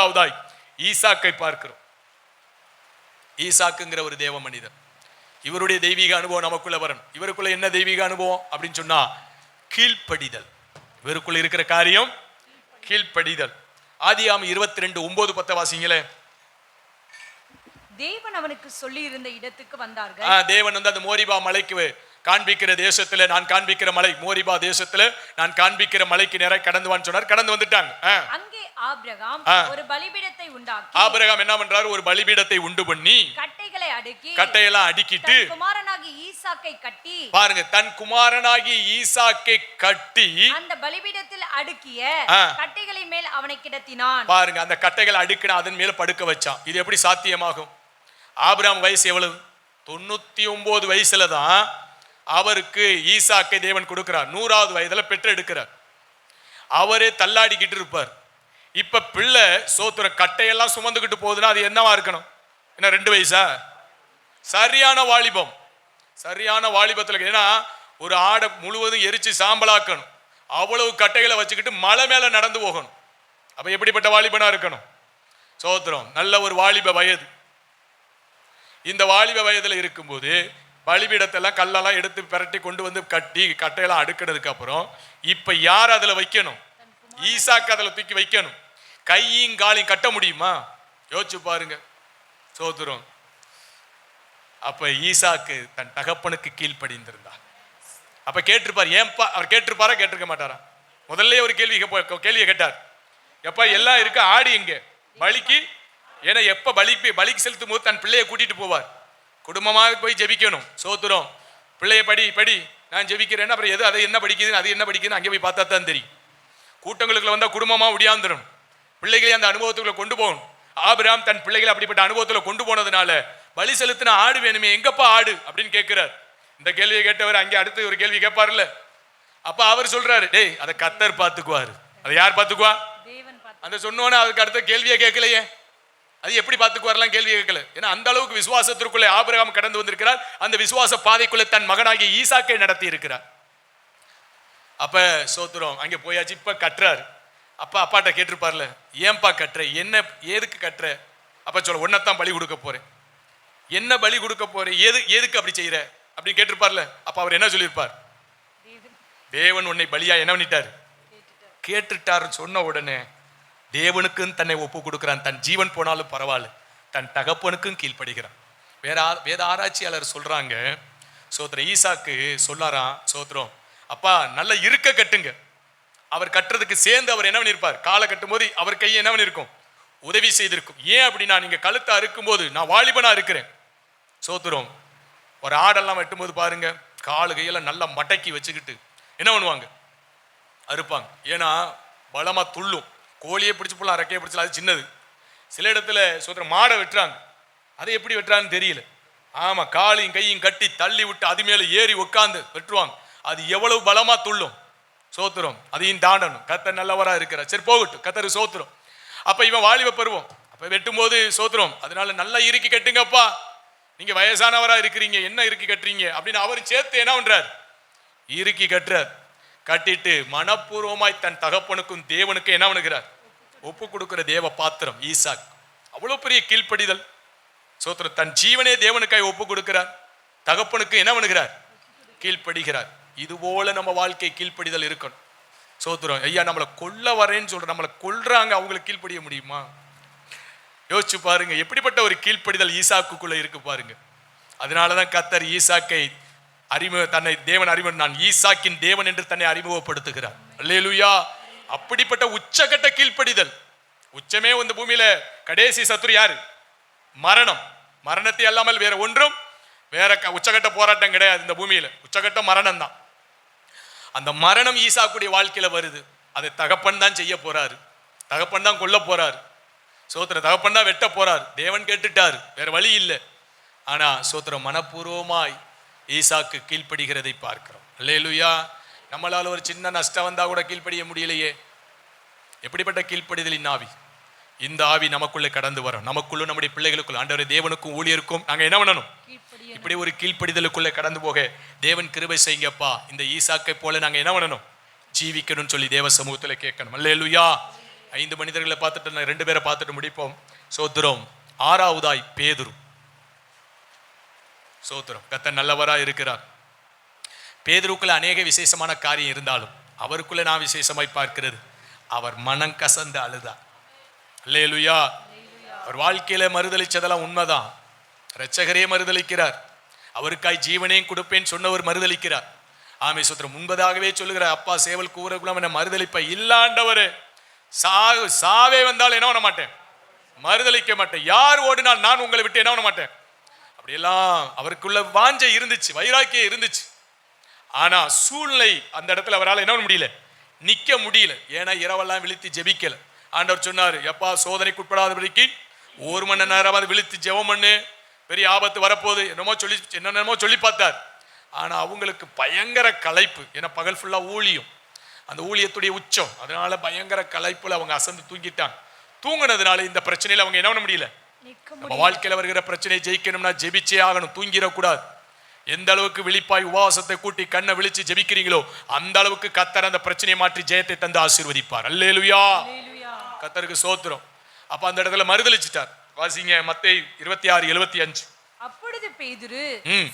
இரண்டாவதாய் ஈசாக்கை பார்க்கிறோம். ஈசாக்குங்கிற ஒரு தேவ மனிதர். இவருடைய தெய்வீக அனுபவம் நமக்குள்ள வரணும். இவருக்குள்ள என்ன தெய்வீக அனுபவம் அப்படின்னு சொன்னா கீழ்ப்படிதல். இவருக்குள்ள இருக்கிற காரியம் கீழ்ப்படிதல். ஆதியாம் இருபத்தி ரெண்டு ஒன்பது பத்த வாசிங்களே. தேவன் அவனுக்கு சொல்லி இருந்த இடத்துக்கு வந்தார்கள். தேவன் வந்து அந்த மோரிபா மலைக்கு காண்பிக்கிற தேசத்துல நான் காண்பிக்கிற மலை மோரிபா தேசத்துல நான் காண்பிக்கிற மலைக்கு நேராக கடந்துவான்னு சொன்னார். கடந்து வந்துட்டாங்க. அங்கே ஆபிரகாம். ஒரு பலிபீடத்தை உண்டாக்கி ஆபிரகாம் என்ன பண்றாரு? ஒரு பலிபீடத்தை உண்டு பண்ணி கட்டைகளை அடுக்கி கட்டையெல்லாம் அடிக்கிட்டு தன் குமாரனாகி ஈசாக்கை கட்டி பாருங்க தன் குமாரனாகி ஈசாக்கை கட்டி அந்த பலிபீடத்தில் அடுக்கிய. கட்டைகளை மேல் அவனை கிடத்தினான். பாருங்க அந்த கட்டைகள் அடுக்கின அதன் மேல படுக்க வச்சான். இது எப்படி சாத்தியமாகும்? ஆபிரகாம் வயசு எவ்வளவு? தொண்ணூத்தி ஒன்பது வயசுல தான் அவருக்கு ஈசாக்கை தேவன் கொடுக்கிறார். நூறாவது வயதுல பெற்று எடுக்கிறார். அவரே தள்ளாடிக்கிட்டு இருப்பார். இப்ப பிள்ளை சோத்துற கட்டையெல்லாம் சுமந்துக்கிட்டு போகுதுன்னா அது என்னவா இருக்கணும்? என்ன ரெண்டு வயசா? சரியான வாலிபம். சரியான வாலிபத்தில் ஏன்னா ஒரு ஆடை முழுவதும் எரிச்சு சாம்பலாக்கணும். அவ்வளவு கட்டைகளை வச்சுக்கிட்டு மலை மேல நடந்து போகணும். அப்ப எப்படிப்பட்ட வாலிபனா இருக்கணும்? சோத்திரம் நல்ல ஒரு வாலிப வயது. இந்த வாலிப வயதுல இருக்கும்போது பலிபீடத்தெல்லாம் கல்லெல்லாம் எடுத்து பிரட்டி கொண்டு வந்து கட்டி கட்டையெல்லாம் அடுக்கினதுக்கு அப்புறம் இப்ப யார் அதுல வைக்கணும்? ஈசாக்கு அதில் தூக்கி வைக்கணும். கையும் காலையும் கட்ட முடியுமா? யோசிச்சு பாருங்க. சோதுரம் அப்ப ஈசாக்கு தன் தகப்பனுக்கு கீழ்ப்படிந்திருந்தா. அப்ப கேட்டிருப்பார் ஏன்பா? அவர் கேட்டிருப்பாரா? கேட்டிருக்க மாட்டாரா? முதல்ல ஒரு கேள்வி கேள்வியை கேட்டார். எப்பா எல்லாம் இருக்கு? ஆடு எங்க? பலிக்கு. ஏன்னா எப்ப பலிக்கு பலிக்கு செலுத்தும் போது தன் பிள்ளையை கூட்டிட்டு போவார். குடும்பமாக போய் ஜெபிக்கணும். சோத்துறோம். பிள்ளைய படி படி. நான் ஜெபிக்கிறேன்னு அப்புறம் எது அது என்ன படிக்குதுன்னு அது என்ன படிக்குதுன்னு அங்கே போய் பார்த்தா தான் தெரியும். கூட்டங்களுக்குள்ள வந்தா குடும்பமா உடியாந்துடும் பிள்ளைகளை அந்த அனுபவத்துக்குள்ள கொண்டு போகணும். ஆபிராம் தன் பிள்ளைகளை அப்படிப்பட்ட அனுபவத்துல கொண்டு போனதுனால பலி செலுத்தின ஆடு வேணுமே எங்கப்பா ஆடு? அப்படின்னு கேட்கிறார் இந்த கேள்வியை கேட்டவர் அங்கே அடுத்து ஒரு கேள்வி கேட்பார்ல அப்ப அவர் சொல்றாரு டேய் அதை கத்தர் பார்த்துக்குவாரு. அதை யார் பார்த்துக்குவா? அந்த சொன்னோன்னே அதுக்கு அடுத்த கேள்வியை கேட்கலையே. அது எப்படி பார்த்துக்குவாரெல்லாம் கேள்வி கேட்கல. ஏன்னா அந்த அளவுக்கு விசுவாசத்திற்குள்ளே ஆபிரகாம் கடந்து வந்திருக்கிறார். அந்த விசுவாச பாதைக்குள்ளே தன் மகனாகிய ஈசாக்கை நடத்தி இருக்கிறார் அப்ப சோத்துறோம் அங்க போயாச்சு இப்ப கட்டுறாரு. அப்பா அப்பாட்ட கேட்டிருப்பார்ல ஏன்பா கட்டுற? என்ன ஏதுக்கு கட்டுற? அப்ப சொல்ல ஒன்னத்தான் பலி கொடுக்க போறேன். என்ன பலி கொடுக்க போறேன்? எது எதுக்கு அப்படி செய்யற அப்படின்னு கேட்டிருப்பார்ல அப்ப அவர் என்ன சொல்லியிருப்பார்? தேவன் உன்னை பலியா என்ன பண்ணிட்டார்? கேட்டுட்டார். கேட்டுட்டாருன்னு சொன்ன உடனே தேவனுக்கும் தன்னை ஒப்பு கொடுக்குறான் தன் ஜீவன் போனாலும் பரவாயில்ல. தன் தகப்பனுக்கும் கீழ்ப்படுகிறான். வேற ஆ- வேத ஆராய்ச்சியாளர் சொல்றாங்க. சோத்திரம் ஈசாக்கு சொல்லாராம் சோத்ரம் அப்பா நல்ல இருக்க கட்டுங்க. அவர் கட்டுறதுக்கு சேர்ந்து அவர் என்ன பண்ணியிருப்பார் காலை கட்டும் போது அவர் கையை என்ன பண்ணியிருக்கும் உதவி செய்திருக்கும். ஏன் அப்படின்னா நீங்க கழுத்தை அறுக்கும் போது நான் வாலிபனா இருக்கிறேன். சோத்துறோம் ஒரு ஆடெல்லாம் வெட்டும்போது பாருங்க காலு கையெல்லாம் நல்லா மடக்கி வச்சுக்கிட்டு என்ன பண்ணுவாங்க? அறுப்பாங்க. ஏன்னா பலமா துள்ளும். கோழியை பிடிச்சி போடலாம் ரெக்கையை பிடிச்சலாம் அது சின்னது. சில இடத்துல சொல்ற மாடை வெட்டுறாங்க. அதை எப்படி வெட்டுறான்னு தெரியல. ஆமாம் காலையும் கையும் கட்டி தள்ளி விட்டு அது மேலே ஏறி உட்காந்து வெட்டுவாங்க. அது எவ்வளவு பலமாக துள்ளும். சோத்துறோம் அதையும் தாண்டணும். கத்தர் நல்லவராக இருக்கிறார். சரி போகட்டும். கத்தர் சோத்துறோம். அப்போ இவன் வாலிப பருவம். அப்போ வெட்டும் போது சோத்துறோம். அதனால நல்லா இறுக்கி கட்டுங்கப்பா. நீங்கள் வயசானவராக இருக்கிறீங்க. என்ன இறுக்கி கட்டுறீங்க? அப்படின்னு அவர் சேர்த்து என்ன பண்ணுறார் இறுக்கி கட்டுறார். கட்டிட்டு மனப்பூர்வமாய் தன் தகப்பனுக்கும் தேவனுக்கும் என்ன பண்ணுகிறார்? ஒப்பு கொடுக்கிற தேவ பாத்திரம் ஈசாக். அவ்வளோ பெரிய கீழ்ப்படிதல். சோத்திரம் தன் ஜீவனே தேவனுக்காய் ஒப்பு கொடுக்கிறார். தகப்பனுக்கு என்ன பண்ணுகிறார்? கீழ்ப்படுகிறார். இது போல நம்ம வாழ்க்கை கீழ்ப்படிதல் இருக்கணும். சோத்திரம் ஐயா நம்மளை கொல்ல வரேன்னு சொல்ற நம்மளை கொல்றாங்க அவங்களுக்கு கீழ்ப்படிய முடியுமா? யோசிச்சு பாருங்க எப்படிப்பட்ட ஒரு கீழ்ப்படிதல் ஈசாக்குக்குள்ள இருக்கு பாருங்க. அதனாலதான் கத்தர் ஈசாக்கை அறிமுக தன்னை தேவன் அறிமுக நான் ஈசாக்கின் தேவன் என்று தன்னை அறிமுகப்படுத்துகிறார். அல்லேலுயா. அப்படிப்பட்ட உச்சகட்ட கீழ்ப்படிதல். உச்சமே இந்த பூமியில கடைசி சத்துரு யாரு? மரணம். மரணத்தை அல்லாமல் வேற ஒன்றும் வேற க- உச்சகட்ட போராட்டம் கிடையாது இந்த பூமியில. உச்சகட்ட மரணம் தான் அந்த மரணம் ஈசாக்குடைய வாழ்க்கையில வருது. அதை தகப்பன் தான் செய்ய போறாரு. தகப்பன் தான் கொல்ல போறாரு. சோத்திர தகப்பன் தான் வெட்ட போறார். தேவன் கேட்டுட்டார். வேற வழி இல்லை. ஆனா சோத்திரம் மனப்பூர்வமாய் ஈசாக்கு கீழ்ப்படுகிறதை பார்க்கிறோம். அல்லேலூயா. நம்மளால ஒரு சின்ன நஷ்டம் வந்தா கூட கீழ்ப்படிய முடியலையே. எப்படிப்பட்ட கீழ்ப்படிதலின் ஆவி இந்த ஆவி நமக்குள்ளே கடந்து வரும். நமக்குள்ள நம்முடைய பிள்ளைகளுக்குள்ள ஆண்டவரே தேவனுக்கும் ஊழியருக்கும் நாங்க என்ன பண்ணணும்? இப்படி ஒரு கீழ்ப்படிதலுக்குள்ளே கடந்து போக தேவன் கிருபை செய்யுங்கப்பா. இந்த ஈசாக்கை போல நாங்க என்ன பண்ணணும்? ஜீவிக்கணும்னு சொல்லி தேவ சமூகத்துல கேட்கணும். அல்லேலூயா. ஐந்து மனிதர்களை பார்த்துட்டு நான் ரெண்டு பேரை பார்த்துட்டு முடிப்போம். சோத்திரம் ஆறாவதாய் பேதுரு. சோத்திரம். கத்த நல்லவராக இருக்கிறார். பேதருக்குள்ள அநேக விசேஷமான காரியம் இருந்தாலும் அவருக்குள்ள நான் விசேஷமாய் பார்க்கிறது அவர் மனம் கசந்து அழுதார் அல்லேலுயா. அவர் வாழ்க்கையில மறுதளிச்சதெல்லாம் உண்மைதான். இரட்சகரே மறுதளிக்கிறார் அவருக்காய் ஜீவனையும் கொடுப்பேன் சொன்னவர் மறுதளிக்கிறார் ஆமை சுத்திரம். முன்பதாகவே சொல்லுகிறார் அப்பா சேவல் கூறக்குள்ள என்ன மறுதளிப்ப இல்லாண்டவர். சாவு சாவே வந்தால் என்ன பண்ண மாட்டேன்? மறுதளிக்க மாட்டேன். யார் ஓடினால் நான் உங்களை விட்டு என்ன பண்ண மாட்டேன்? அப்படியெல்லாம் அவருக்குள்ள வாஞ்சை இருந்துச்சு வைராக்கியம் இருந்துச்சு. ஆனா சூழ்நிலை அந்த இடத்துல அவரால் என்ன பண்ண முடியல? நிக்க முடியல. ஏன்னா இரவெல்லாம் விழித்து ஜெபிக்கல. ஆண்டவர் சொன்னார் எப்பா சோதனைக்கு உட்படாதபடிக்கு ஒரு மணி நேரமாவது விழித்து ஜெபம் பண்ணு. பெரிய ஆபத்து வரப்போகுது. என்னமோ சொல்லி என்னென்னமோ சொல்லி பார்த்தார். ஆனா அவங்களுக்கு பயங்கர களைப்பு. ஏன்னா பகல் ஃபுல்லா ஊழியம். அந்த ஊழியத்துடைய உச்சம். அதனால பயங்கர களைப்புல அவங்க அசந்து தூங்கிட்டாங்க. தூங்கினதுனால இந்த பிரச்சனையில அவங்க என்ன பண்ண முடியல? நம்ம வாழ்க்கையில வருகிற பிரச்சனையை ஜெயிக்கணும்னா ஜெபிச்சே ஆகணும் தூங்கிடக்கூடாது எந்த அளவுக்கு விழிப்பாய் உபவாசத்தை கூட்டி கண்ணை விழிச்சு ஜெபிக்கிறீங்களோ அந்த அளவுக்கு கத்தர் அந்த பிரச்சனையை மாற்றி ஜெயத்தை தந்து ஆசீர்வதிப்பார் அல்லேலுயா. கத்தருக்கு சோத்திரம் அப்ப அந்த இடத்துல மறுதளிச்சிட்டார் வாசிங்க மத்தை இருபத்தி ஆறு எழுபத்தி அஞ்சு அப்பொழுது பேதுரு.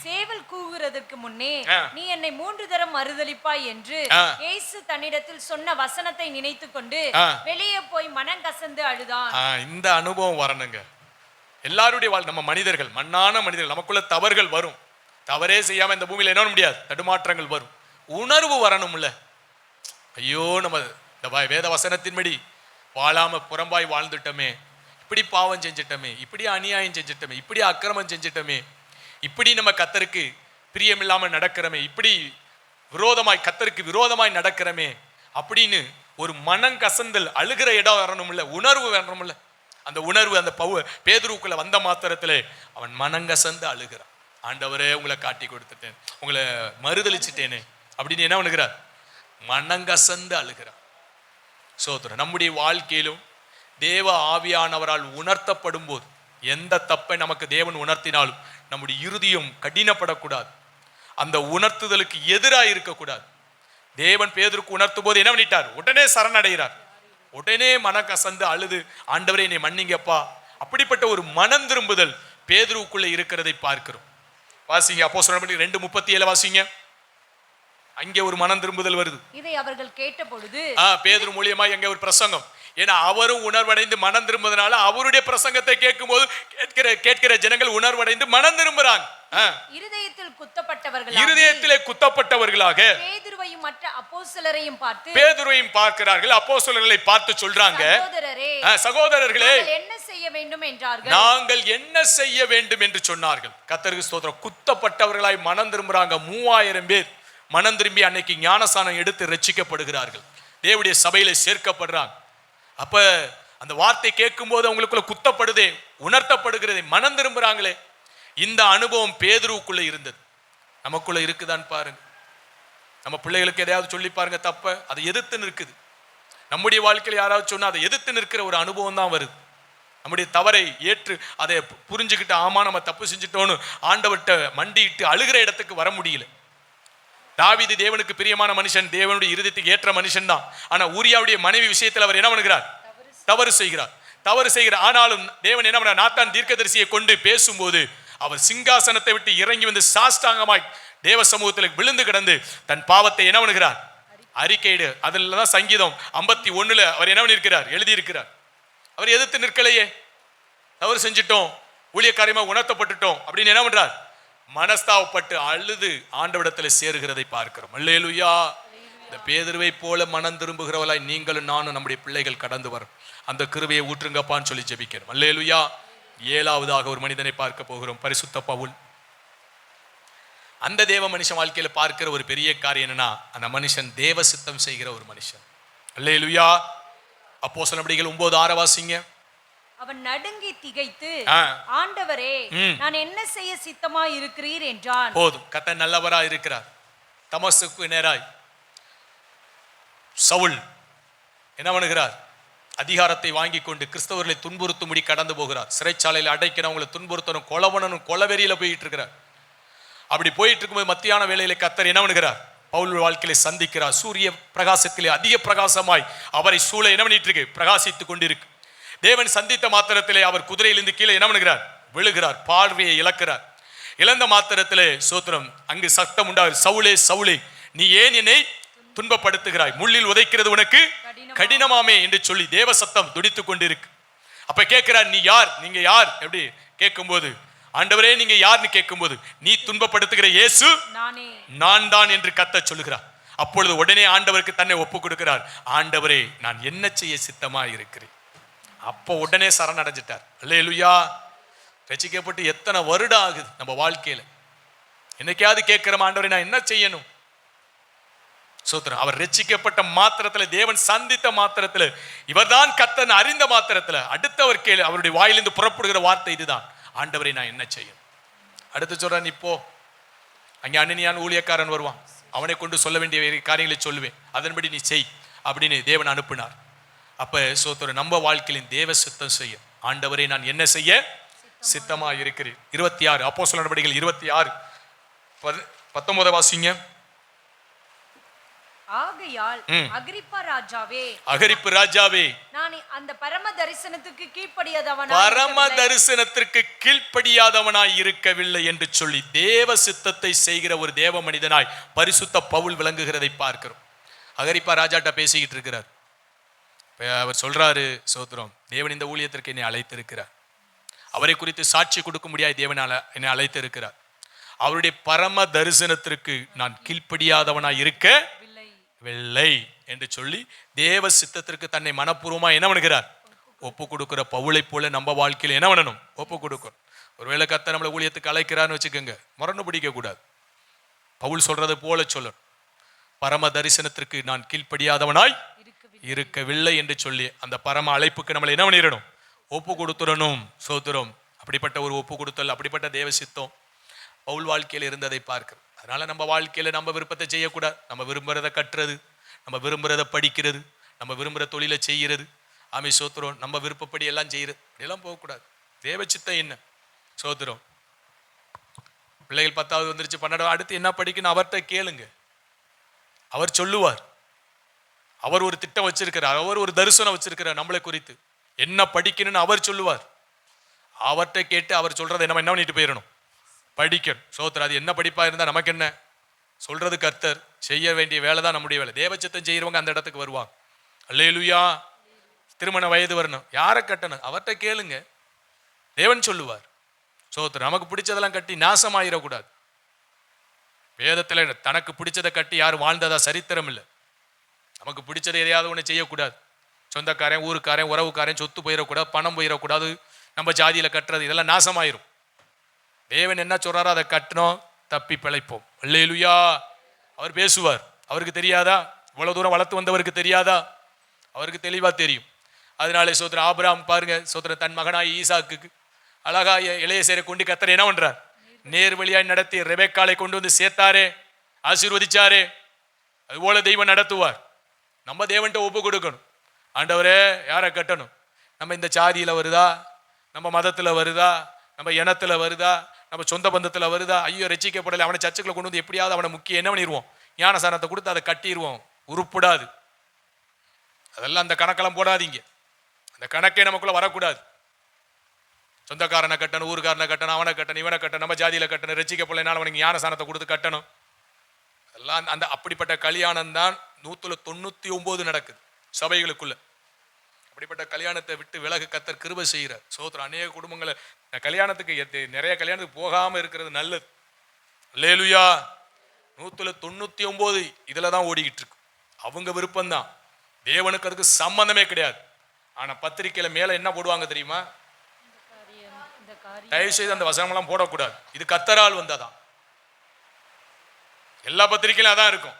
சேவல் கூவுகிறதற்கு முன்னே. நீ என்னை மூன்று தரம் மறுதலிப்பாய் என்று. இயேசு தன்னிடத்தில் சொன்ன வசனத்தை நினைத்து கொண்டு ஆ. வெளியே போய் மனம் கசந்து அழுதான் இந்த அனுபவம் வரணுங்க எல்லாருடைய வாழ் நம்ம மனிதர்கள் மண்ணான மனிதர்கள் நமக்குள்ள தவறுகள் வரும். தவறே செய்யாம இந்த பூமியில என்ன முடியாது? தடுமாற்றங்கள் வரும். உணர்வு வரணும்ல. ஐயோ நம்ம இந்த வேத வசனத்தின்படி வாழாம புறம்பாய் வாழ்ந்துட்டோமே. இப்படி பாவம் செஞ்சிட்டோமே. இப்படி அநியாயம் செஞ்சிட்டோமே. இப்படி அக்கிரமம் செஞ்சிட்டோமே. இப்படி நம்ம கத்தருக்கு பிரியமில்லாமல் நடக்கிறோமே. இப்படி விரோதமாய் கத்தருக்கு விரோதமாய் நடக்கிறோமே. அப்படின்னு ஒரு மனம் கசந்தல் அழுகிற இடம் வரணும்ல. உணர்வு வரணும்ல. அந்த உணர்வு அந்த பவு பேதுருக்குள்ள வந்த மாத்திரத்திலே அவன் மனங்கசந்து அழுகிறான். ஆண்டவரே உங்களை காட்டி கொடுத்துட்டேன். உங்களை மறுதளிச்சிட்டேனே அப்படின்னு என்ன பண்ணுகிறார்? மனங்கசந்து அழுகிறான். சோதரன் நம்முடைய வாழ்க்கையிலும் தேவ ஆவியானவரால் உணர்த்தப்படும் போது எந்த தப்பை நமக்கு தேவன் உணர்த்தினாலும் நம்முடைய இறுதியும் கடினப்படக்கூடாது. அந்த உணர்த்துதலுக்கு எதிராக இருக்கக்கூடாது தேவன் பேதருக்கு உணர்த்தும் போது என்ன பண்ணிட்டார்? உடனே சரணடைகிறார். உடனே மனக்கசந்து அழுது ஆண்டவரே என்னை மன்னிங்கப்பா. அப்படிப்பட்ட ஒரு மனம் திரும்புதல் பேதுருவுக்குள்ள இருக்கிறதை பார்க்கிறோம். வாசிங்க அப்போ சொல்ல ரெண்டு முப்பத்தி ஏழு வாசிங்க. அங்கே ஒரு மனம் திரும்புதல் வருது. இதை அவர்கள் கேட்ட பொழுது ஆ பேதுரு மூலியமா எங்க ஒரு பிரசங்கம். ஏன்னா அவரும் உணர்வடைந்து மனம் திரும்புவதனால அவருடைய பிரசங்கத்தை கேட்கும்போது கேட்கிற கேட்கிற ஜனங்கள் உணர்வடைந்து மனம் திரும்புறாங்க. இருதயத்தில் குத்தப்பட்டவர்கள் இருதயத்திலே குத்தப்பட்டவர்களாக பேதுருவையும் மற்ற அப்போஸ்தலரையும் பார்த்து பேதுருவையும் பார்க்கிறார்கள். அப்போஸ்தலர்களை பார்த்து சொல்றாங்க. சகோதரர்களே என்ன செய்ய வேண்டும் என்றார்கள்? நாங்கள் என்ன செய்ய வேண்டும் என்று சொன்னார்கள். கத்தருக்கு ஸ்தோத்திரம். குத்தப்பட்டவர்களாய் மனம் திரும்புறாங்க. மூவாயிரம் பேர் மனம் திரும்பி அன்னைக்கு ஞானசானம் எடுத்து ரட்சிக்கப்படுகிறார்கள். தேவனுடைய சபையில சேர்க்கப்படுறாங்க. அப்ப அந்த வார்த்தை கேட்கும்போது அவங்களுக்குள்ள குத்தப்படுதே உணர்த்தப்படுகிறதே மனம் திரும்புறாங்களே. இந்த அனுபவம் பேதுருவுக்குள்ள இருந்தது. நமக்குள்ள இருக்குதான்னு பாருங்க. நம்ம பிள்ளைகளுக்கு எதையாவது சொல்லி பாருங்க தப்ப அதை எதிர்த்து நிற்குது. நம்முடைய வாழ்க்கையில் யாராவது சொன்னால் அதை எதிர்த்து நிற்கிற ஒரு அனுபவம் தான் வருது. நம்முடைய தவறை ஏற்று அதை புரிஞ்சுக்கிட்டு ஆமா நம்ம தப்பு செஞ்சுட்டோன்னு ஆண்டவர்கிட்ட மண்டியிட்டு அழுகிற இடத்துக்கு வர முடியல. தாவீது தேவனுக்கு பிரியமான மனுஷன் தேவனுடைய இருதயத்துக்கு ஏற்ற மனுஷன் தான். ஆனால் ஊரியாவுடைய மனைவி விஷயத்தில் அவர் என்ன பண்ணுகிறார்? தவறு செய்கிறார். தவறு செய்கிறார் ஆனாலும் தேவன் என்ன பண்ணார் நாத்தான் தீர்க்கதரிசியை கொண்டு பேசும்போது அவர் சிங்காசனத்தை விட்டு இறங்கி வந்து சாஷ்டாங்கமாய் தேவ சமூகத்தில் விழுந்து கிடந்து தன் பாவத்தை என்ன பண்ணுகிறார் அறிக்கையிடு. அதில் தான் சங்கீதம் ஐம்பத்தி ஒன்றில் அவர் என்ன பண்ணியிருக்கிறார்? எழுதியிருக்கிறார். அவர் எதிர்த்து நிற்கலையே. தவறு செஞ்சிட்டோம். ஊழியக்காரியமாக உணர்த்தப்பட்டுட்டோம். அப்படின்னு என்ன பண்ணுறார் மனஸ்தாவப்பட்டு அழுது ஆண்டவிடத்தில் சேருகிறதை பார்க்கிறோம். அல்லேலுயா. இந்த பேதர்வை போல மனம் திரும்புகிறவளாய் நீங்களும் நானும் நம்முடைய பிள்ளைகள் கடந்து வரும். அந்த கிருவையை ஊற்றுங்கப்பான்னு சொல்லி ஜெபிக்கிறோம். அல்லேலுயா. ஏழாவதாக ஒரு மனிதனை பார்க்க போகிறோம். பரிசுத்த பவுல். அந்த தேவ மனுஷன் வாழ்க்கையில பார்க்கிற ஒரு பெரிய காரியம் என்னன்னா அந்த மனுஷன் தேவ சித்தம் செய்கிற ஒரு மனுஷன். அல்லேலுயா. அப்போ சொன்னபடிகள் ஒன்பது ஆற வாசிங்க. அவன் நடுங்கி திகைத்து. ஆண்டவரே. நான் என்ன செய்ய சித்தமாய் இருக்கிறீர்? என்றான். போதும். கத்த நல்லவரா இருக்கிறார். தமசுக்கு நேராய். சவுல் என்ன பண்ணுகிறார்? அதிகாரத்தை வாங்கி கொண்டு கிறிஸ்தவர்களை துன்புறுத்தும்படி கடந்து போகிறார். சிறைச்சாலையில் அடைக்கிறவங்களை துன்புறுத்தணும் கொலவனனும் கொலவெறியில போயிட்டு இருக்கிறார். அப்படி போயிட்டு இருக்கும்போது மத்தியான வேளையில கத்தர் என்ன பண்ணுகிறார்? பவுல் வாழ்க்கையில சந்திக்கிறார். சூரிய பிரகாசத்திலே அதிக பிரகாசமாய் அவரை சூழ என்ன பண்ணிட்டு இருக்கு பிரகாசித்துக் கொண்டிருக்கு. தேவன் சந்தித்த மாத்திரத்திலே அவர் குதிரையிலிருந்து கீழே என்ன பண்ணுகிறார்? விழுகிறார். பார்வையை இழக்கிறார். இழந்த மாத்திரத்திலே சோத்திரம் அங்கு சத்தம் உண்டாகுது சவுளே சவுளே நீ ஏன் என்னை துன்பப்படுத்துகிறாய்? முள்ளில் உதைக்கிறது உனக்கு கடினமா- கடினமாமே என்று சொல்லி தேவ சத்தம் துடித்துக் கொண்டிருக்கு. அப்ப கேட்கிறார் நீ யார்? நீங்க யார்? எப்படி கேட்கும்போது ஆண்டவரே நீங்க யார்னு கேட்கும்போது நீ துன்பப்படுத்துகிற இயேசு நானே. தான் என்று கத்த சொல்லுகிறார். அப்பொழுது உடனே ஆண்டவருக்கு தன்னை ஒப்பு கொடுக்கிறார் ஆண்டவரே நான் என்ன செய்ய சித்தமா இருக்கிறேன் அப்போ உடனே சரணடைஞ்சிட்டார். அல்லேலுயா. ரசிக்கப்பட்டு எத்தனை வருடம் ஆகுது நம்ம வாழ்க்கையில. என்னைக்காவது கேட்கிற ஆண்டவரே நான் என்ன செய்யணும்? சோத்திரம் அவர் ரட்சிக்கப்பட்ட மாத்திரத்துல தேவன் சந்தித்த மாத்திரத்துல இவர்தான் கத்தன் அறிந்த மாத்திரத்துல அடுத்தவர் கேளு அவருடைய வாயிலிருந்து புறப்படுகிற வார்த்தை இதுதான். ஆண்டவரை நான் என்ன செய்ய அடுத்து சொல்றேன் இப்போ அங்கே அண்ணனியான் ஊழியக்காரன் வருவான். அவனை கொண்டு சொல்ல வேண்டிய காரியங்களை சொல்லுவேன். அதன்படி நீ செய் அப்படின்னு தேவன் அனுப்பினார். அப்ப சோத்திரம் நம்ம வாழ்க்கையிலும் தேவ சித்தம் செய்ய ஆண்டவரை நான் என்ன செய்ய? சித்தமாக இருக்கிறேன் இருபத்தி ஆறு அப்போ சொல்ல நடவடிக்கைகள் இருபத்தி ஆறு. பத்தொன்பதை வாசிங்க. ஆகையால் அகிரிப்பா ராஜாவே. அகரிப்பு ராஜாவே. நான் அந்த பரம தரிசனத்துக்கு கீழ்ப்படியாதவன் பரம தரிசனத்திற்கு கீழ்ப்படியாதவனாய் இருக்கவில்லை என்று சொல்லி தேவ சித்தத்தை செய்கிற ஒரு தேவ மனிதனாய் பரிசுத்த பவுல் விளங்குகிறதை பார்க்கிறோம். அகரிப்பா ராஜாட்ட பேசிக்கிட்டு இருக்கிறார். அவர் சொல்றாரு சோத்திரம் தேவன் இந்த ஊழியத்திற்கு என்னை அழைத்திருக்கிறார். அவரை குறித்து சாட்சி கொடுக்க முடியாது தேவனால என்னை அழைத்திருக்கிறார். அவருடைய பரம தரிசனத்திற்கு நான் கீழ்ப்படியாதவனாய் இருக்க வெள்ளை என்று சொல்லி தேவ சித்தத்திற்கு தன்னை மனப்பூர்வமா என்ன பண்ணுகிறார்? ஒப்பு கொடுக்கிற பவுளை போல நம்ம வாழ்க்கையில என்ன பண்ணணும்? ஒப்பு கொடுக்கணும். ஒருவேளை கத்த நம்மளை ஊழியத்துக்கு அழைக்கிறான்னு வச்சுக்கோங்க. முரண்டு பிடிக்க கூடாது. பவுல் சொல்றது போல சொல்லணும். பரம தரிசனத்திற்கு நான் கீழ்ப்படியாதவனாய் இருக்கவில்லை. என்று சொல்லி அந்த பரம அழைப்புக்கு நம்மளை என்ன பண்ணிடணும்? ஒப்பு கொடுத்துடணும். சோத்திரம் அப்படிப்பட்ட ஒரு ஒப்பு கொடுத்தல் அப்படிப்பட்ட தேவ சித்தம் பவுல் வாழ்க்கையில் இருந்ததை பார்க்கிறோம். அதனால் நம்ம வாழ்க்கையில் நம்ம விருப்பத்தை செய்யக்கூடாது. நம்ம விரும்புகிறத கட்டுறது நம்ம விரும்புகிறத படிக்கிறது நம்ம விரும்புகிற தொழிலை செய்கிறது. ஆமை சோத்திரம் நம்ம விருப்பப்படி எல்லாம் செய்கிறது இதெல்லாம் போகக்கூடாது. தேவ சித்தம் என்ன? சோத்திரம். பிள்ளைகள் பத்தாவது வந்துருச்சு பன்னெண்டாவது அடுத்து என்ன படிக்கணும்? அவர்கிட்ட கேளுங்க. அவர் சொல்லுவார். அவர் ஒரு திட்டம் வச்சிருக்கிறார் அவர் ஒரு தரிசனம் வச்சிருக்கிறார் நம்மளை குறித்து. என்ன படிக்கணும்னு அவர் சொல்லுவார். அவர்கிட்ட கேட்டு அவர் சொல்றதை நம்ம என்ன பண்ணிட்டு போயிடணும்? படிக்கணும். சோத்திர அது என்ன படிப்பாக இருந்தால் நமக்கு என்ன? சொல்றது கர்த்தர். செய்ய வேண்டிய வேலை தான் நம்முடைய வேலை. தேவச்சத்தம் செய்கிறவங்க அந்த இடத்துக்கு வருவாங்க. அல்லேலுயா. திருமண வயது வரணும். யாரை கட்டணும்? அவர்கிட்ட கேளுங்க. தேவன் சொல்லுவார். சோத்திர நமக்கு பிடிச்சதெல்லாம் கட்டி நாசமாயிடக்கூடாது வேதத்தில் தனக்கு பிடிச்சதை கட்டி யாரும் வாழ்ந்ததா சரித்திரம் இல்லை. நமக்கு பிடிச்சதை எதையாவது ஒன்று செய்யக்கூடாது. சொந்தக்காரன் ஊருக்காரன் உறவுக்காரன் சொத்து போயிடக்கூடாது பணம் போயிடக்கூடாது நம்ம ஜாதியில கட்டுறது இதெல்லாம் நாசமாயிரும். தேவன் என்ன சொல்றாரோ அதை கட்டணும் தப்பி பிழைப்போம். இல்லையிலுயா அவர் பேசுவார். அவருக்கு தெரியாதா? இவ்வளோ தூரம் வளர்த்து வந்தவருக்கு தெரியாதா? அவருக்கு தெளிவாக தெரியும். அதனாலே சோதர ஆபராம் பாருங்க சோதர தன் மகனாய் ஈசாக்கு அழகா இளைய சேரை கொண்டு கத்தர் என்ன பண்றார்? நேர் வழியாய் நடத்தி ரெபேக்காலை கொண்டு வந்து சேர்த்தாரே ஆசீர்வதிச்சாரே. அதுபோல தெய்வம் நடத்துவார். நம்ம தேவன்கிட்ட ஒப்பு கொடுக்கணும். ஆண்டவரே யாரை கட்டணும்? நம்ம இந்த சாதியில் வருதா? நம்ம மதத்தில் வருதா? நம்ம இனத்தில் வருதா? நம்ம சொந்த பந்தத்தில் வருதா? ஐயோ ரசிக்கப்படலை. அவனை சர்ச்சுக்குள்ள கொண்டு வந்து எப்படியாவது அவனை முக்கியம் என்ன பண்ணிடுவோம் ஞானசானத்தை கொடுத்து அதை கட்டிடுவோம் உருப்படாது. அதெல்லாம் அந்த கணக்கெல்லாம் போடாதீங்க. அந்த கணக்கே நமக்குள்ளே வரக்கூடாது. சொந்தக்காரனை கட்டணும் ஊருக்காரனை கட்டணும் அவனை கட்டணும் இவனை கட்டணும் நம்ம ஜாதியில் கட்டணும் ரசிக்கப்படலைனால அவனுக்கு ஞானசானத்தை கொடுத்து கட்டணும். எல்லாம் அந்த அப்படிப்பட்ட கல்யாணம் தான் நூற்றுல தொண்ணூற்றி ஒம்பது நடக்குது சபைகளுக்குள்ளே. அப்படிப்பட்ட கல்யாணத்தை விட்டு விலகு கத்தர் கிருபை செய்கிறார். சோத்திரம் அநேக குடும்பங்களை கல்யாணத்துக்கு நிறைய கல்யாணத்துக்கு போகாம இருக்கிறது நல்லது. லேலுயா நூற்றுல தொண்ணூத்தி ஒம்பது இதில் தான் ஓடிக்கிட்டு இருக்கு. அவங்க விருப்பம்தான். தேவனுக்கு அதுக்கு சம்மந்தமே கிடையாது. ஆனா பத்திரிக்கையில் மேல என்ன போடுவாங்க தெரியுமா? காரியம் தயவு செய்து அந்த வசனமெல்லாம் போடக்கூடாது. இது கத்தரால் வந்ததான் எல்லா பத்திரிக்கையிலும் அதான் இருக்கும்.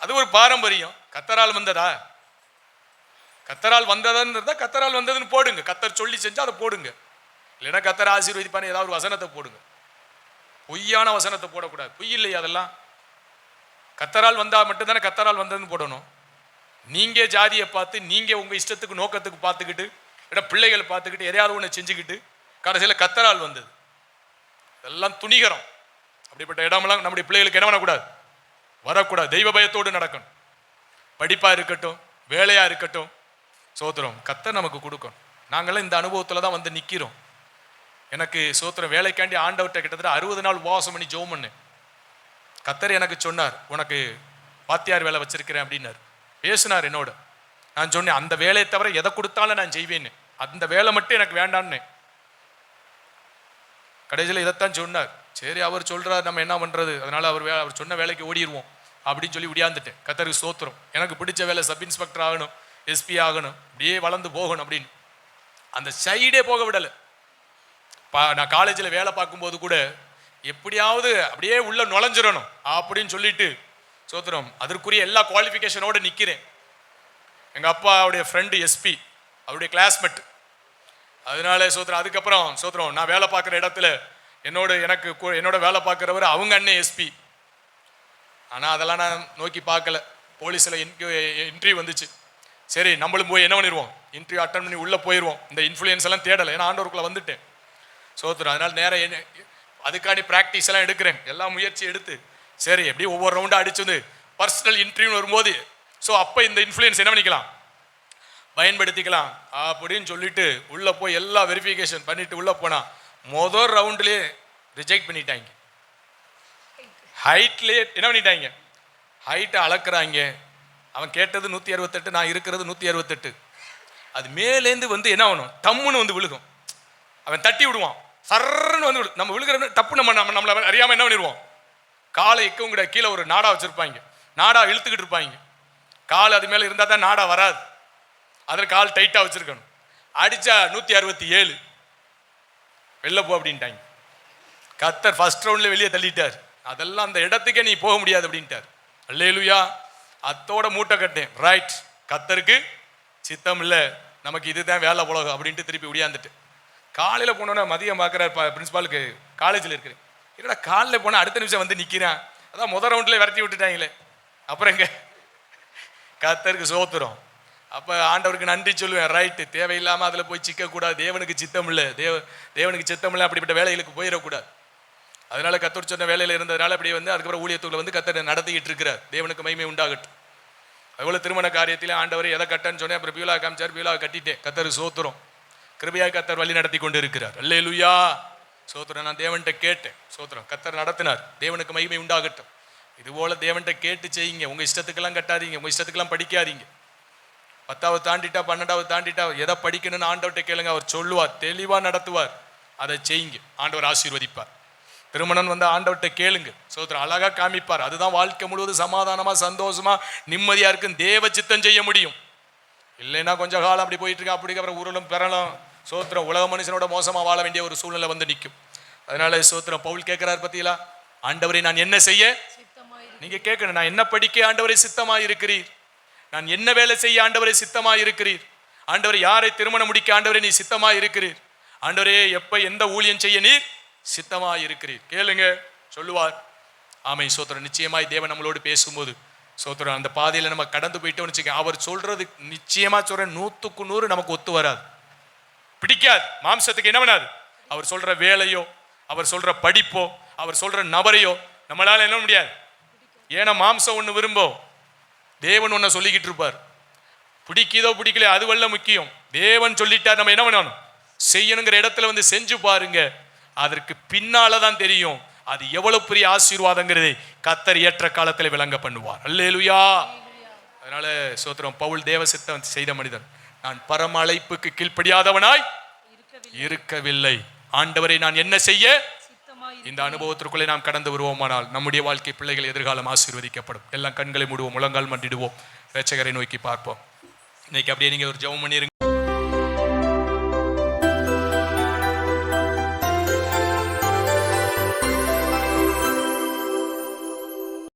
அது ஒரு பாரம்பரியம். கத்தரால் வந்ததா? கத்தரால் வந்ததுன்னு இருந்தால் கத்தரால் வந்ததுன்னு போடுங்க. கத்தர் சொல்லி செஞ்சால் அதை போடுங்க. இல்லைன்னா கத்தர் ஆசீர்வதிப்பான ஏதாவது ஒரு வசனத்தை போடுங்க. பொய்யான வசனத்தை போடக்கூடாது. பொய் இல்லையா அதெல்லாம். கத்தரால் வந்தால் மட்டும்தானே கத்தரால் வந்ததுன்னு போடணும். நீங்கள் ஜாதியை பார்த்து நீங்கள் உங்கள் இஷ்டத்துக்கு நோக்கத்துக்கு பார்த்துக்கிட்டு இல்லை பிள்ளைகளை பார்த்துக்கிட்டு எதையாவது ஒன்று செஞ்சுக்கிட்டு கடைசியில் கத்தரால் வந்தது. இதெல்லாம் துணிகரம். அப்படிப்பட்ட இடமெல்லாம் நம்முடைய பிள்ளைகளுக்கு என்ன பண்ணக்கூடாது? வரக்கூடாது. தெய்வ பயத்தோடு நடக்கணும். படிப்பாக இருக்கட்டும் வேலையாக இருக்கட்டும் சோத்திரம் கத்த நமக்கு கொடுக்கணும். நாங்களாம் இந்த அனுபவத்தில் தான் வந்து நிற்கிறோம் எனக்கு சோத்திரம் வேலைக்காண்டி ஆண்டவர்கிட்ட கிட்டத்தட்ட அறுபது நாள் உபவாசம் பண்ணி ஜோம் பண்ணு கத்தர் எனக்கு சொன்னார் உனக்கு வாத்தியார் வேலை வச்சிருக்கிறேன் அப்படின்னாரு. பேசினார் என்னோட. நான் சொன்னேன் அந்த வேலையை தவிர எதை கொடுத்தாலும் நான் செய்வேன்னு. அந்த வேலை மட்டும் எனக்கு வேண்டான்னு கடைசியில் இதைத்தான் சொன்னார். சரி அவர் சொல்கிறார் நம்ம என்ன பண்ணுறது அதனால் அவர் வே அவர் சொன்ன வேலைக்கு ஓடிடுவோம் அப்படின்னு சொல்லி விடியாந்துட்டேன் கத்தருக்கு சோத்திரம். எனக்கு பிடிச்ச வேலை சப் இன்ஸ்பெக்டர் ஆகணும். எஸ்பி ஆகணும் அப்படியே வளர்ந்து போகணும் அப்படின்னு. அந்த சைடே போக விடலை. பா நான் காலேஜில் வேலை பார்க்கும்போது கூட எப்படியாவது அப்படியே உள்ள நுழைஞ்சிடணும் அப்படின்னு சொல்லிட்டு சோத்திரம் அதற்குரிய எல்லா குவாலிஃபிகேஷனோட நிற்கிறேன் எங்கள் அப்பாவுடைய ஃப்ரெண்டு எஸ்பி அவருடைய கிளாஸ்மேட் அதனால சோத்திரம் அதுக்கப்புறம் சோத்திரம் நான் வேலை பார்க்குற இடத்துல என்னோட எனக்கு கூ- என்னோட வேலை பார்க்குறவர் அவங்க அண்ணன் எஸ்பி ஆனால் அதெல்லாம் நான் நோக்கி பார்க்கல. போலீஸில் இன்டர்வியூ வந்துச்சு. சரி நம்மளும் போய் என்ன பண்ணிடுவோம் இன்டர்வியூ அட்டன் பண்ணி உள்ளே போயிடுவோம் இந்த இன்ஃப்ளூயன்ஸ் எல்லாம் தேடலை. ஏன்னா ஆண்டவருக்குள்ளே வந்துட்டேன். சோத்துறோம் அதனால் நேரம் என்ன அதுக்காண்டி ப்ராக்டிஸ் எல்லாம் எடுக்கிறேன். எல்லா முயற்சி எடுத்து சரி எப்படி ஒவ்வொரு ரவுண்டாக அடிச்சு வந்து பர்சனல் இன்டர்வியூ வரும்போது ஸோ அப்போ இந்த இன்ஃப்ளூயன்ஸ் என்ன பண்ணிக்கலாம்? பயன்படுத்திக்கலாம். அப்படின்னு சொல்லிட்டு உள்ளே போய் எல்லா வெரிஃபிகேஷன் பண்ணிட்டு உள்ளே போனால் மொதல் ரவுண்ட்லேயே ரிஜெக்ட் பண்ணிட்டாங்க. ஹைட்லேயே என்ன பண்ணிட்டாங்க? ஹைட்டை அளக்குறாங்க. அவன் கேட்டது நூற்றி அறுபத்தெட்டு நான் இருக்கிறது நூற்றி அறுபத்தெட்டு அது மேலேந்து வந்து என்ன ஆகணும்? டம்முன்னு வந்து விழுகும். அவன் தட்டி விடுவான். சர்ன்னு வந்து விழு நம்ம விழுகிற தப்பு நம்ம நம்ம நம்மளை அறியாமல் என்ன பண்ணிடுவோம்? காலை இக்கவும் கூட கீழே ஒரு நாடா வச்சுருப்பாங்க. நாடா இழுத்துக்கிட்டு இருப்பாங்க. கால் அது மேலே இருந்தால் தான் நாடா வராது. அதில் கால் டைட்டாக வச்சுருக்கணும். அடித்தா நூற்றி அறுபத்தி ஏழு வெளில போ அப்படின்ட்டாங்க. கத்தர் ஃபஸ்ட் ரவுண்டில் வெளியே தள்ளிட்டார். அதெல்லாம் அந்த இடத்துக்கே நீ போக முடியாது அப்படின்ட்டார். அல்லேலுயா. அத்தோட மூட்டை கட்டேன் ரைட் கத்தருக்கு சித்தம் இல்லை நமக்கு இதுதான் வேலை உலகம் அப்படின்ட்டு திருப்பி உடையாந்துட்டு காலையில் போனோன்னே மதியம் பார்க்குறாரு பிரின்சிபாலுக்கு காலேஜில் இருக்கிறேன். என்னடா காலையில் போனால் அடுத்த நிமிஷம் வந்து நிற்கிறான் அதான் முதல் ரவுண்ட்லேயே விரட்டி விட்டுட்டாங்களே. அப்புறம் எங்கே? கத்தருக்கு சோத்துறோம் அப்போ ஆண்டவருக்கு நன்றி சொல்லுவேன். ரைட்டு தேவையில்லாமல் அதில் போய் சிக்கக்கூடாது. தேவனுக்கு சித்தம் இல்லை. தேவ தேவனுக்கு சித்தம் இல்லை. அப்படிப்பட்ட வேலைகளுக்கு போயிடக்கூடாது. அதனால கத்தர் சொன்ன வேலையில் இருந்ததுனால அப்படியே வந்து அதுக்கப்புறம் ஊழியத்துக்குள்ள வந்து கத்தர் நடத்திக்கிட்டு இருக்கிறார். தேவனுக்கு மகிமை உண்டாகட்டும். அதுபோல திருமண காரியத்திலே ஆண்டவர் எதை கட்டன்னு சொன்னேன் அப்புறம் பியூலா காமிச்சார் பியூலா கட்டிட்டேன். கத்தர் சோத்துறோம் கிருபையாக கத்தர் வழி நடத்தி கொண்டு இருக்கிறார் அல்லேலுயா! சோத்துறேன் நான் தேவன்கிட்ட கேட்டேன். சோத்திரம் கத்தர் நடத்தினார். தேவனுக்கு மகிமை உண்டாகட்டும். இதுபோல் தேவன்கிட்ட கேட்டு செய்யுங்க. உங்க இஷ்டத்துக்கெல்லாம் கட்டாதீங்க. உங்க இஷ்டத்துக்கெல்லாம் படிக்காதீங்க. பத்தாவது தாண்டிட்டா பன்னெண்டாவது தாண்டிட்டா எதை படிக்கணும்னு ஆண்டவர்கிட்ட கேளுங்க. அவர் சொல்லுவார் தெளிவாக நடத்துவார். அதை செய்யுங்க. ஆண்டவர் ஆசீர்வதிப்பார். திருமணம் வந்து ஆண்டவர்கிட்ட கேளுங்க. சோத்திரம் அழகா காமிப்பார். அதுதான் வாழ்க்கை முழுவதும் சமாதானமா சந்தோஷமா நிம்மதியாக இருக்கும் தேவ சித்தம் செய்ய முடியும். இல்லைன்னா கொஞ்சம் காலம் அப்படி போயிட்டு இருக்கா. அப்படி அப்புறம் உருளும் பெறலும் சோத்திரம் உலக மனுஷனோட மோசமா வாழ வேண்டிய ஒரு சூழ்நிலை வந்து நிற்கும். அதனால சோத்திரம் பவுல் கேட்கிறார் பத்தியலா ஆண்டவரை நான் என்ன செய்ய? நீங்க கேட்கணும். நான் என்ன படிக்க ஆண்டவரை சித்தமா இருக்கிறீர் நான் என்ன வேலை செய்ய ஆண்டவரை சித்தமா இருக்கிறீர் ஆண்டவர் யாரை திருமணம் முடிக்க ஆண்டவரை நீ சித்தமா இருக்கிறீர் ஆண்டவரே எப்ப எந்த ஊழியம் செய்ய நீர்? சித்தமா இருக்கிறீர் கேளுங்க சொல்லுவார். ஆமை சோத்திரம் நிச்சயமாய் தேவன் நம்மளோடு பேசும்போது. சோத்திரம் அந்த பாதையில் நம்ம கடந்து போயிட்டோம்னு வச்சுக்க அவர் சொல்றது நிச்சயமா சொல்றேன் நூத்துக்கு நூறு நமக்கு ஒத்து வராது. பிடிக்காது. மாம்சத்துக்கு என்ன பண்ணாது? அவர் சொல்ற வேலையோ அவர் சொல்ற படிப்போ அவர் சொல்ற நபரையோ நம்மளால என்ன முடியாது? ஏன்னா மாம்சம் ஒன்று விரும்பும் தேவன் ஒன்றை சொல்லிக்கிட்டு இருப்பார். பிடிக்குதோ பிடிக்கலையோ அது வல்ல முக்கியம். தேவன் சொல்லிட்டார் நம்ம என்ன பண்ணணும்? செய்யணுங்கிற இடத்துல வந்து செஞ்சு பாருங்க. அதற்கு பின்னால தான் தெரியும் அது எவ்வளவு பெரிய ஆசீர்வாதங்கிறதை கத்தர் ஏற்ற காலத்தில் விளங்க பண்ணுவார். அல்லேலுயா. அதனால சோத்திரம் பவுல் தேவ சித்தம் செய்த மனிதன் நான் பரம அழைப்புக்கு கீழ்ப்படியாதவனாய் இருக்கவில்லை. ஆண்டவரை நான் என்ன செய்ய? இந்த அனுபவத்திற்குள்ளே நாம் கடந்து வருவோமானால் நம்முடைய வாழ்க்கை பிள்ளைகள் எதிர்காலம் ஆசீர்வதிக்கப்படும். எல்லாம் கண்களை மூடுவோம் முழங்கால் மண்டிடுவோம். ரச்சகரை நோக்கி பார்ப்போம். இன்னைக்கு அப்படியே நீங்க ஒரு ஜெபம் பண்ணிருங்க.